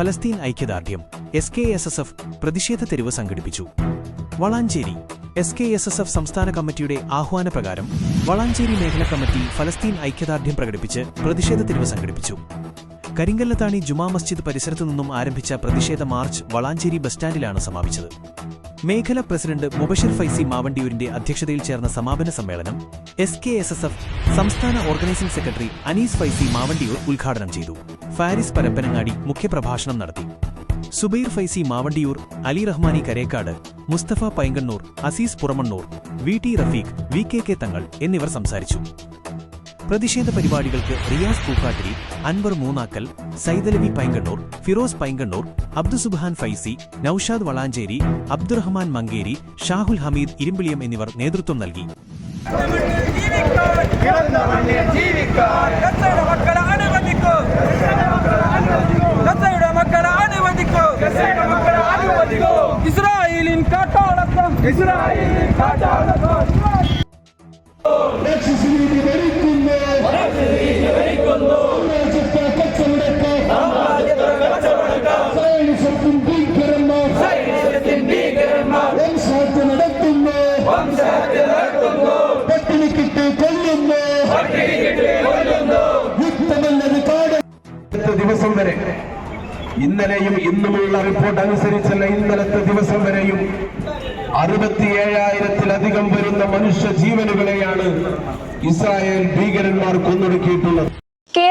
ഫലസ്തീൻ ഐക്യദാർഢ്യം S K S S F പ്രതിഷേധ തെരുവ് സംഘടിപ്പിച്ചു. Valanchery S K S S F സംസ്ഥാന കമ്മിറ്റിയുടെ ആഹ്വാനപ്രകാരം വളാഞ്ചേരി മേഖല കമ്മിറ്റി ഫലസ്തീൻ ഐക്യദാർഢ്യം പ്രകടിപ്പിച്ച് പ്രതിഷേധ തെരുവ് സംഘടിപ്പിച്ചു. കരിങ്കല്ലത്താണി ജുമാ മസ്ജിദ് പരിസരത്തു നിന്നും ആരംഭിച്ച പ്രതിഷേധ മാർച്ച് വളാഞ്ചേരി ബസ് സ്റ്റാൻഡിലാണ് സമാപിച്ചത്. മേഖല പ്രസിഡന്റ് മുബഷിർ ഫൈസി മാവണ്ടിയൂരിന്റെ അധ്യക്ഷതയിൽ ചേർന്ന സമാപന സമ്മേളനം S K S S F സംസ്ഥാന ഓർഗനൈസിംഗ് സെക്രട്ടറി അനീസ് ഫൈസി മാവണ്ടിയൂർ ഉദ്ഘാടനം ചെയ്തു. ഫാരിസ് പരപ്പനങ്ങാടി മുഖ്യപ്രഭാഷണം നടത്തി. Zubair Faizy Mavandiyur Ali Rahmani Karekkad Musthafa Painkannur Azeez Puramannur V T Rafeeq V K K Thangal എന്നിവർ സംസാരിച്ചു. പ്രതിഷേധ പരിപാടികൾക്ക് റിയാസ് പൂക്കാട്ടിരി അൻവർ മൂന്നാക്കൽ സൈദലവി പൈങ്കണ്ണൂർ ഫിറോസ് പൈങ്കണ്ണൂർ അബ്ദുസുബാൻ ഫൈസി നൌഷാദ് വളാഞ്ചേരി അബ്ദുറഹ്മാൻ മങ്കേരി ഷാഹുൽ ഹമീദ് ഇരുമ്പിളിയം എന്നിവർ നേതൃത്വം നൽകി. ദിവസം വരെ ഇന്നലെയും ഇന്നുമുള്ള റിപ്പോർട്ട് അനുസരിച്ചല്ല ഇന്നലത്തെ ദിവസം വരെയും അറുപത്തി ഏഴായിരത്തിലധികം വരുന്ന മനുഷ്യ ജീവനുകളെയാണ് ഇസ്രായേൽ ഭീകരന്മാർ കൊന്നൊടുക്കിയിട്ടുള്ളത്.